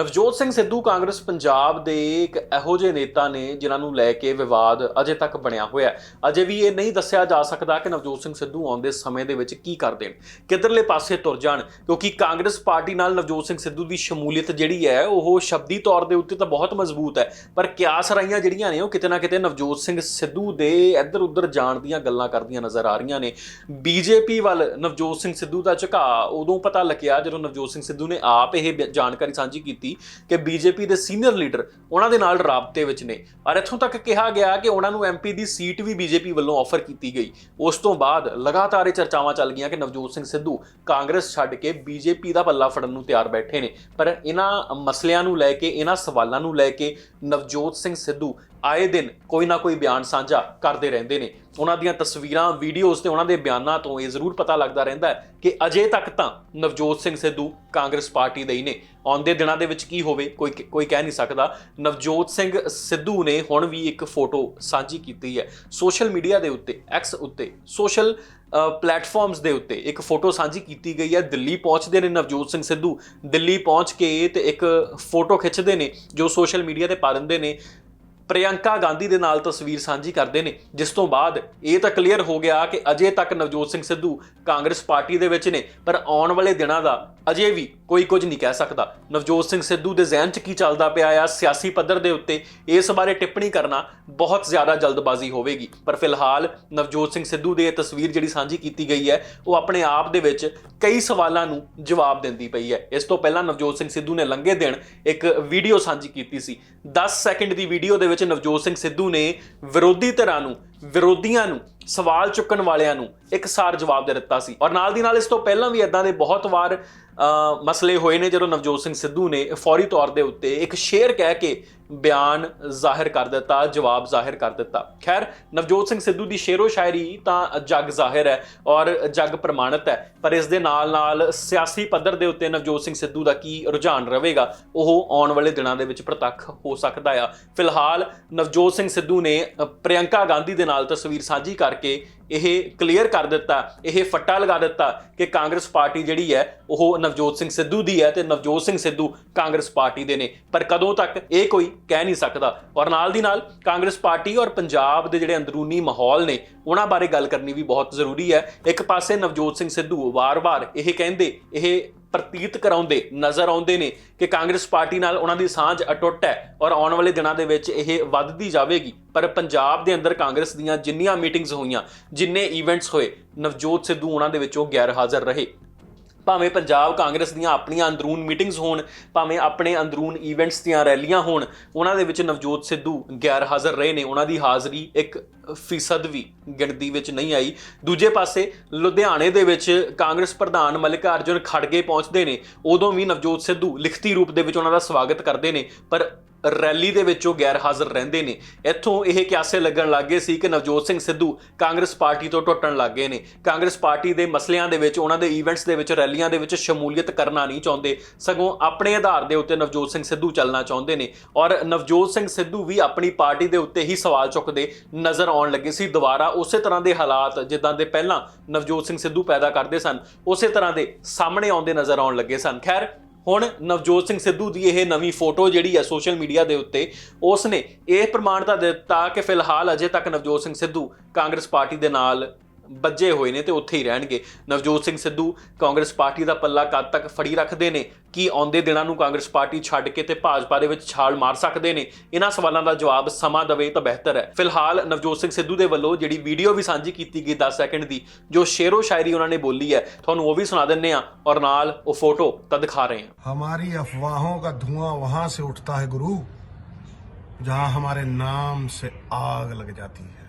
ਨਵਜੋਤ ਸਿੰਘ ਸਿੱਧੂ ਕਾਂਗਰਸ ਪੰਜਾਬ ਦੇ ਇੱਕ ਇਹੋ ਜਿਹੇ ਨੇਤਾ ਨੇ ਜਿਨ੍ਹਾਂ ਨੂੰ ਲੈ ਕੇ ਵਿਵਾਦ ਅਜੇ ਤੱਕ ਬਣਿਆ ਹੋਇਆ ਅਜੇ ਵੀ ਇਹ ਨਹੀਂ ਦੱਸਿਆ ਜਾ ਸਕਦਾ ਕਿ ਨਵਜੋਤ ਸਿੰਘ ਸਿੱਧੂ ਆਉਂਦੇ ਸਮੇਂ ਦੇ ਵਿੱਚ ਕੀ ਕਰਦੇ ਨੇ ਕਿੱਧਰਲੇ ਪਾਸੇ ਤੁਰ ਜਾਣ, ਕਿਉਂਕਿ ਕਾਂਗਰਸ ਪਾਰਟੀ ਨਾਲ ਨਵਜੋਤ ਸਿੰਘ ਸਿੱਧੂ ਦੀ ਸ਼ਮੂਲੀਅਤ ਜਿਹੜੀ ਹੈ, ਉਹ ਸ਼ਬਦੀ ਤੌਰ ਦੇ ਉੱਤੇ ਤਾਂ ਬਹੁਤ ਮਜ਼ਬੂਤ ਹੈ, ਪਰ ਕਿਆਸ ਰਾਈਆਂ ਜਿਹੜੀਆਂ ਨੇ, ਉਹ ਕਿਤੇ ਨਾ ਕਿਤੇ ਨਵਜੋਤ ਸਿੰਘ ਸਿੱਧੂ ਦੇ ਇੱਧਰ ਉੱਧਰ ਜਾਣ ਦੀਆਂ ਗੱਲਾਂ ਕਰਦੀਆਂ ਨਜ਼ਰ ਆ ਰਹੀਆਂ ਨੇ। ਬੀਜੇਪੀ ਵੱਲ ਨਵਜੋਤ ਸਿੰਘ ਸਿੱਧੂ ਦਾ ਝੁਕਾਅ ਉਦੋਂ ਪਤਾ ਲੱਗਿਆ ਜਦੋਂ ਨਵਜੋਤ ਸਿੰਘ ਸਿੱਧੂ ਨੇ ਆਪ ਇਹ ਬਿ- ਜਾਣਕਾਰੀ ਸਾਂਝੀ ਕੀਤੀ ਕਿ ਬੀਜੇਪੀ ਦੇ ਸੀਨੀਅਰ ਲੀਡਰ ਉਹਨਾਂ ਦੇ ਨਾਲ ਰਾਬਤੇ ਵਿੱਚ ਨੇ। ਔਰ ਇੱਥੋਂ ਤੱਕ ਕਿਹਾ ਗਿਆ ਕਿ ਉਹਨਾਂ ਨੂੰ ਐਮਪੀ ਦੀ ਸੀਟ ਵੀ ਬੀਜੇਪੀ ਵੱਲੋਂ ਆਫਰ ਕੀਤੀ ਗਈ। ਉਸ ਤੋਂ ਬਾਅਦ ਲਗਾਤਾਰ ਇਹ ਚਰਚਾਵਾਂ ਚੱਲ ਗਈਆਂ ਕਿ ਨਵਜੋਤ ਸਿੰਘ ਸਿੱਧੂ ਕਾਂਗਰਸ ਛੱਡ ਕੇ ਬੀਜੇਪੀ ਦਾ ਪੱਲਾ ਫੜਨ ਨੂੰ ਤਿਆਰ ਬੈਠੇ ਨੇ। ਪਰ ਇਹਨਾਂ ਮਸਲਿਆਂ ਨੂੰ ਲੈ ਕੇ, ਇਹਨਾਂ ਸਵਾਲਾਂ ਨੂੰ ਲੈ ਕੇ ਨਵਜੋਤ ਸਿੰਘ ਸਿੱਧੂ ਆਏ ਦਿਨ ਕੋਈ ਨਾ ਕੋਈ ਬਿਆਨ ਸਾਂਝਾ ਕਰਦੇ ਰਹਿੰਦੇ ਨੇ। ਉਹਨਾਂ ਦੀਆਂ ਤਸਵੀਰਾਂ, ਵੀਡੀਓਜ਼ ਤੇ ਉਹਨਾਂ ਦੇ ਬਿਆਨਾਂ ਤੋਂ ਇਹ ਜ਼ਰੂਰ ਪਤਾ ਲੱਗਦਾ ਰਹਿੰਦਾ ਹੈ ਕਿ ਅਜੇ ਤੱਕ ਤਾਂ ਨਵਜੋਤ ਸਿੰਘ ਸਿੱਧੂ ਕਾਂਗਰਸ ਪਾਰਟੀ ਦੇ ਹੀ ਨੇ। ਆਉਂਦੇ ਦਿਨਾਂ ਦੇ ਵਿੱਚ ਕੀ ਹੋਵੇ, ਕੋਈ ਕੋਈ ਕਹਿ ਨਹੀਂ ਸਕਦਾ। ਨਵਜੋਤ ਸਿੰਘ ਸਿੱਧੂ ਨੇ ਹੁਣ ਵੀ ਇੱਕ ਫੋਟੋ ਸਾਂਝੀ ਕੀਤੀ ਹੈ ਸੋਸ਼ਲ ਮੀਡੀਆ ਦੇ ਉੱਤੇ ਐਕਸ ਉੱਤੇ, ਸੋਸ਼ਲ ਪਲੇਟਫਾਰਮਸ ਦੇ ਉੱਤੇ ਇੱਕ ਫੋਟੋ ਸਾਂਝੀ ਕੀਤੀ ਗਈ ਹੈ। ਦਿੱਲੀ ਪਹੁੰਚਦੇ ਨੇ ਨਵਜੋਤ ਸਿੰਘ ਸਿੱਧੂ। ਦਿੱਲੀ ਪਹੁੰਚ ਕੇ ਤੇ ਇੱਕ ਫੋਟੋ ਖਿੱਚਦੇ ਨੇ ਜੋ ਸੋਸ਼ਲ ਮੀਡੀਆ ਤੇ ਪਾ ਦਿੰਦੇ ਨੇ। ਪ੍ਰਿਯੰਕਾ ਗਾਂਧੀ ਦੇ ਨਾਲ ਤਸਵੀਰ ਸਾਂਝੀ ਕਰਦੇ ਨੇ, ਜਿਸ ਤੋਂ ਬਾਅਦ ਇਹ ਤਾਂ ਕਲੀਅਰ ਹੋ ਗਿਆ ਕਿ ਅਜੇ ਤੱਕ ਨਵਜੋਤ ਸਿੰਘ ਸਿੱਧੂ ਕਾਂਗਰਸ ਪਾਰਟੀ ਦੇ ਵਿੱਚ ਨੇ, ਪਰ ਆਉਣ ਵਾਲੇ ਦਿਨਾਂ ਦਾ ਅਜੇ ਵੀ ਕੋਈ ਕੁਝ ਨਹੀਂ ਕਹਿ ਸਕਦਾ। ਨਵਜੋਤ ਸਿੰਘ ਸਿੱਧੂ ਦੇ ਜ਼ਿਹਨ 'ਚ ਕੀ ਚੱਲਦਾ ਪਿਆ ਆ, ਸਿਆਸੀ ਪੱਧਰ ਦੇ ਉੱਤੇ ਇਸ ਬਾਰੇ ਟਿੱਪਣੀ ਕਰਨਾ ਬਹੁਤ ਜ਼ਿਆਦਾ ਜਲਦਬਾਜ਼ੀ ਹੋਵੇਗੀ। ਪਰ ਫਿਲਹਾਲ ਨਵਜੋਤ ਸਿੰਘ ਸਿੱਧੂ ਦੀ ਇਹ ਤਸਵੀਰ ਜਿਹੜੀ ਸਾਂਝੀ ਕੀਤੀ ਗਈ ਹੈ, ਉਹ ਆਪਣੇ ਆਪ ਦੇ ਵਿੱਚ ਕਈ ਸਵਾਲਾਂ ਨੂੰ ਜਵਾਬ ਦਿੰਦੀ ਪਈ ਹੈ। ਇਸ ਤੋਂ ਪਹਿਲਾਂ ਨਵਜੋਤ ਸਿੰਘ ਸਿੱਧੂ ਨੇ ਲੰਘੇ ਦਿਨ ਇੱਕ ਵੀਡੀਓ ਸਾਂਝੀ ਕੀਤੀ ਸੀ। 10 ਸੈਕਿੰਡ ਦੀ ਵੀਡੀਓ ਦੇ ਵਿੱਚ ਨਵਜੋਤ ਸਿੰਘ ਸਿੱਧੂ ਨੇ ਵਿਰੋਧੀ ਧਿਰਾਂ ਨੂੰ, ਵਿਰੋਧੀਆਂ ਨੂੰ ਸਵਾਲ ਚੁੱਕਣ ਵਾਲਿਆਂ ਨੂੰ ਇੱਕ ਸਾਰ ਜਵਾਬ ਦੇ ਦਿੱਤਾ ਸੀ। ਔਰ ਨਾਲ ਦੀ ਨਾਲ ਇਸ ਤੋਂ ਪਹਿਲਾਂ ਵੀ ਇਦਾਂ ਦੇ ਬਹੁਤ ਵਾਰ ਮਸਲੇ ਹੋਏ ਨੇ ਜਦੋਂ ਨਵਜੋਤ ਸਿੰਘ ਸਿੱਧੂ ਨੇ ਫੌਰੀ ਤੌਰ ਦੇ ਉੱਤੇ ਇੱਕ ਸ਼ੇਰ ਕਹਿ ਕੇ ਬਿਆਨ ਜ਼ਾਹਿਰ ਕਰ ਦਿੱਤਾ ਜਵਾਬ ਜ਼ਾਹਿਰ ਕਰ ਦਿੱਤਾ। ਖੈਰ ਨਵਜੋਤ ਸਿੰਘ ਸਿੱਧੂ ਦੀ ਸ਼ੇਰੋ ਸ਼ਾਇਰੀ ਤਾਂ ਜੱਗ ਜ਼ਾਹਿਰ ਹੈ ਔਰ ਜੱਗ ਪ੍ਰਮਾਣਿਤ ਹੈ ਪਰ ਇਸ ਦੇ ਨਾਲ ਨਾਲ ਸਿਆਸੀ ਪੱਧਰ ਦੇ ਉੱਤੇ ਨਵਜੋਤ ਸਿੰਘ ਸਿੱਧੂ ਦਾ ਕੀ ਰੁਝਾਨ ਰਹੇਗਾ ਉਹ ਆਉਣ ਵਾਲੇ ਦਿਨਾਂ ਦੇ ਵਿੱਚ ਪ੍ਰਤੱਖ ਹੋ ਸਕਦਾ ਆ। ਫਿਲਹਾਲ ਨਵਜੋਤ ਸਿੰਘ ਸਿੱਧੂ ਨੇ ਅ, ਪ੍ਰਿਯੰਕਾ ਗਾਂਧੀ ਦੇ ਨਾਲ ਤਸਵੀਰ ਸਾਂਝੀ ਕਰਕੇ ਇਹ ਕਲੀਅਰ ਕਰ ਦਿੱਤਾ, ਇਹ ਫੱਟਾ ਲਗਾ ਦਿੱਤਾ ਕਿ ਕਾਂਗਰਸ ਪਾਰਟੀ ਜਿਹੜੀ ਹੈ, ਉਹ ਨਵਜੋਤ ਸਿੰਘ ਸਿੱਧੂ ਦੀ ਹੈ ਤੇ ਨਵਜੋਤ ਸਿੰਘ ਸਿੱਧੂ ਕਾਂਗਰਸ ਪਾਰਟੀ ਦੇ ਨੇ। ਪਰ ਕਦੋਂ ਤੱਕ ਇਹ ਕੋਈ ਕਹਿ ਨਹੀਂ ਸਕਦਾ। ਔਰ ਨਾਲ ਦੀ ਨਾਲ ਕਾਂਗਰਸ ਪਾਰਟੀ ਔਰ ਪੰਜਾਬ ਦੇ ਜਿਹੜੇ ਅੰਦਰੂਨੀ ਮਾਹੌਲ ਨੇ, ਉਹਨਾਂ ਬਾਰੇ ਗੱਲ ਕਰਨੀ ਵੀ ਬਹੁਤ ਜ਼ਰੂਰੀ ਹੈ। ਇੱਕ ਪਾਸੇ ਨਵਜੋਤ ਸਿੰਘ ਸਿੱਧੂ ਵਾਰ-ਵਾਰ ਇਹ ਕਹਿੰਦੇ, ਇਹ ਪ੍ਰਤੀਤ ਕਰਾਉਂਦੇ, ਨਜ਼ਰ ਆਉਂਦੇ ਨੇ ਕਿ ਕਾਂਗਰਸ ਪਾਰਟੀ ਨਾਲ ਉਹਨਾਂ ਦੀ ਸਾਂਝ ਅਟੁੱਟ ਹੈ ਔਰ ਆਉਣ ਵਾਲੇ ਦਿਨਾਂ ਦੇ ਵਿੱਚ ਇਹ ਵੱਧਦੀ ਜਾਵੇਗੀ। ਪਰ ਪੰਜਾਬ ਦੇ ਅੰਦਰ ਕਾਂਗਰਸ ਦੀਆਂ ਜਿੰਨੀਆਂ ਮੀਟਿੰਗਸ ਹੋਈਆਂ, ਜਿੰਨੇ ਇਵੈਂਟਸ ਹੋਏ, ਨਵਜੋਤ ਸਿੱਧੂ ਉਹਨਾਂ ਦੇ ਵਿੱਚੋਂ ਗੈਰ ਹਾਜ਼ਰ ਰਹੇ। ਭਾਵੇਂ ਪੰਜਾਬ ਕਾਂਗਰਸ ਦੀਆਂ ਆਪਣੀਆਂ ਅੰਦਰੂਨ ਮੀਟਿੰਗਸ ਹੋਣ, ਭਾਵੇਂ ਆਪਣੇ ਅੰਦਰੂਨ ਇਵੈਂਟਸ ਦੀਆਂ ਰੈਲੀਆਂ ਹੋਣ, ਉਹਨਾਂ ਦੇ ਵਿੱਚ ਨਵਜੋਤ ਸਿੱਧੂ ਗੈਰ ਹਾਜ਼ਰ ਰਹੇ ਨੇ, ਉਹਨਾਂ ਦੀ ਹਾਜ਼ਰੀ ਇੱਕ ਫੀਸਦ ਵੀ ਗਿਣਤੀ ਵਿੱਚ ਨਹੀਂ ਆਈ। ਦੂਜੇ ਪਾਸੇ ਲੁਧਿਆਣੇ ਦੇ ਵਿੱਚ ਕਾਂਗਰਸ ਪ੍ਰਧਾਨ ਮੱਲਿਕਾਰਜੁਨ ਖੜਗੇ ਪਹੁੰਚਦੇ ਨੇ, ਉਦੋਂ ਵੀ ਨਵਜੋਤ ਸਿੱਧੂ ਲਿਖਤੀ ਰੂਪ ਦੇ ਵਿੱਚ ਉਹਨਾਂ ਦਾ ਸਵਾਗਤ ਕਰਦੇ ਨੇ, ਪਰ ਰੈਲੀ ਦੇ ਵਿੱਚ ਉਹ ਗੈਰ ਹਾਜ਼ਰ ਰਹਿੰਦੇ ਨੇ। ਇੱਥੋਂ ਇਹ ਕਿਆਸੇ ਲੱਗਣ ਲੱਗੇ ਸੀ ਕਿ ਨਵਜੋਤ ਸਿੰਘ ਸਿੱਧੂ ਕਾਂਗਰਸ ਪਾਰਟੀ ਤੋਂ ਟੁੱਟਣ ਲੱਗੇ ਨੇ। ਕਾਂਗਰਸ ਪਾਰਟੀ ਦੇ ਮਸਲਿਆਂ ਦੇ ਵਿੱਚ, ਉਹਨਾਂ ਦੇ ਈਵੈਂਟਸ ਦੇ ਵਿੱਚ, ਰੈਲੀਆਂ ਦੇ ਵਿੱਚ ਸ਼ਮੂਲੀਅਤ ਕਰਨਾ ਨਹੀਂ ਚਾਹੁੰਦੇ। ਸਗੋਂ ਆਪਣੇ ਆਧਾਰ ਦੇ ਉੱਤੇ ਨਵਜੋਤ ਸਿੰਘ ਸਿੱਧੂ ਚੱਲਣਾ ਚਾਹੁੰਦੇ ਨੇ। ਔਰ ਨਵਜੋਤ ਸਿੰਘ ਸਿੱਧੂ ਵੀ ਆਪਣੀ ਪਾਰਟੀ ਦੇ ਉੱਤੇ ਹੀ ਸਵਾਲ ਚੁੱਕਦੇ ਨਜ਼ਰ ਆਉਣ ਲੱਗੇ ਸੀ। ਦੁਬਾਰਾ ਉਸੇ ਤਰ੍ਹਾਂ ਦੇ ਹਾਲਾਤ ਜਿੱਦਾਂ ਦੇ ਪਹਿਲਾਂ ਨਵਜੋਤ ਸਿੰਘ ਸਿੱਧੂ ਪੈਦਾ ਕਰਦੇ ਸਨ, ਉਸੇ ਤਰ੍ਹਾਂ ਦੇ ਸਾਹਮਣੇ ਆਉਂਦੇ ਨਜ਼ਰ ਆਉਣ ਲੱਗੇ ਸਨ। ਖੈਰ ਹੁਣ ਨਵਜੋਤ ਸਿੰਘ ਸਿੱਧੂ ਦੀ ਇਹ ਨਵੀਂ ਫੋਟੋ ਜਿਹੜੀ ਹੈ ਸੋਸ਼ਲ ਮੀਡੀਆ ਦੇ ਉੱਤੇ ਉਸ ਨੇ ਇਹ ਪ੍ਰਮਾਣਤਾ ਦਿੱਤਾ ਕਿ ਫਿਲਹਾਲ ਅਜੇ ਤੱਕ ਨਵਜੋਤ ਸਿੰਘ ਸਿੱਧੂ ਕਾਂਗਰਸ ਪਾਰਟੀ ਦੇ ਨਾਲ ਬੱਜੇ ਹੋਏ ਨੇ ਤੇ ਉੱਥੇ ਹੀ ਰਹਿਣਗੇ ਨਵਜੋਤ ਸਿੰਘ ਸਿੱਧੂ ਕਾਂਗਰਸ ਪਾਰਟੀ ਦਾ ਪੱਲਾ ਕਦ ਤੱਕ ਫੜੀ ਰੱਖਦੇ ਨੇ ਕੀ ਆਉਂਦੇ ਦਿਨਾਂ ਨੂੰ ਕਾਂਗਰਸ ਪਾਰਟੀ ਛੱਡ ਕੇ ਤੇ ਭਾਜਪਾ ਦੇ ਵਿੱਚ ਛਾਲ ਮਾਰ ਸਕਦੇ ਨੇ ਇਹਨਾਂ ਸਵਾਲਾਂ ਦਾ ਜਵਾਬ ਸਮਾਂ ਦਵੇ ਤਾਂ ਬਿਹਤਰ ਹੈ ਫਿਲਹਾਲ ਨਵਜੋਤ ਸਿੰਘ ਸਿੱਧੂ ਦੇ ਵੱਲੋਂ ਜਿਹੜੀ ਵੀਡੀਓ ਵੀ ਸਾਂਝੀ ਕੀਤੀ ਗਈ 10 ਸੈਕਿੰਡ ਦੀ ਜੋ ਸ਼ੇਰੋ ਸ਼ਾਇਰੀ ਉਹਨਾਂ ਨੇ ਬੋਲੀ ਹੈ ਤੁਹਾਨੂੰ ਉਹ ਵੀ ਸੁਣਾ ਦਿੰਨੇ ਆ ਔਰ ਨਾਲ ਉਹ ਫੋਟੋ ਤਾਂ ਦਿਖਾ ਰਹੇ ਹਾਂ हमारी अफवाहों का धुआं वहां से उठता है गुरु जहां हमारे नाम से आग लग जाती है